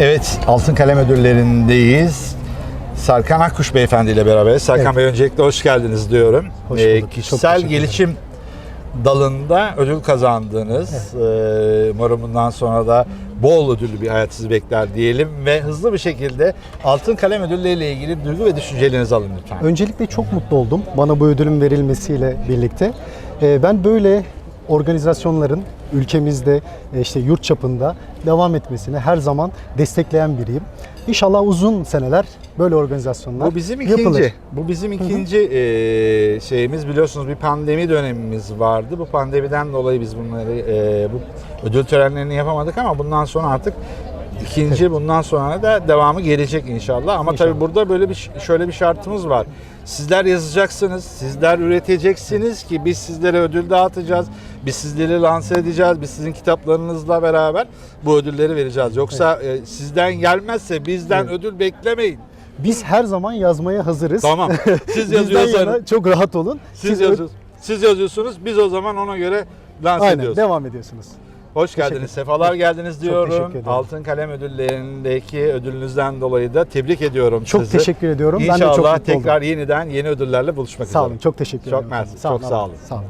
Evet, Altın Kalem Ödülleri'ndeyiz. Serkan Akkuş Beyefendi ile beraberiz. Serkan Evet. Bey öncelikle hoş geldiniz diyorum. Hoş Ee, bulduk. Çok kişisel gelişim dalında ödül kazandınız. Ee, umarım bundan sonra da bol ödüllü bir hayat sizi bekler diyelim ve hızlı bir şekilde Altın Kalem Ödülleri ile ilgili duygu ve düşüncelerinizi alın lütfen. Öncelikle çok mutlu oldum bana bu ödülün verilmesiyle birlikte. Ee, Ben böyle organizasyonların ülkemizde e, işte yurt çapında devam etmesini her zaman destekleyen biriyim. İnşallah uzun seneler böyle organizasyonlar Bu bizim ikinci. yapılır. Bu bizim ikinci eee, şeyimiz biliyorsunuz bir pandemi dönemimiz vardı. Bu pandemiden dolayı biz bunları eee, bu ödül törenlerini yapamadık ama bundan sonra artık ikinci bundan sonra da devamı gelecek inşallah. Ama İnşallah. tabii burada böyle bir şöyle bir şartımız var. Sizler yazacaksınız, sizler üreteceksiniz ki biz sizlere ödül dağıtacağız. Biz sizleri lanse edeceğiz. Biz sizin kitaplarınızla beraber bu ödülleri vereceğiz. Yoksa e, sizden gelmezse bizden Evet. ödül beklemeyin. Biz her zaman yazmaya hazırız. Tamam. Siz yana çok rahat olun. siz, ö- yazıyorsunuz. Siz yazıyorsunuz. Biz o zaman ona göre lanse Aynen ediyoruz. devam ediyorsunuz. Hoş Teşekkür geldiniz. Sefalar geldiniz Çok diyorum. Altın Kalem ödüllerindeki ödülünüzden dolayı da tebrik ediyorum Çok sizi. teşekkür ediyorum. İnşallah ben de çok tekrar oldum. yeniden yeni ödüllerle buluşmak Sağ üzere. olun. Çok teşekkür Çok ederim. mersi, çok sağ olun. Sağ olun.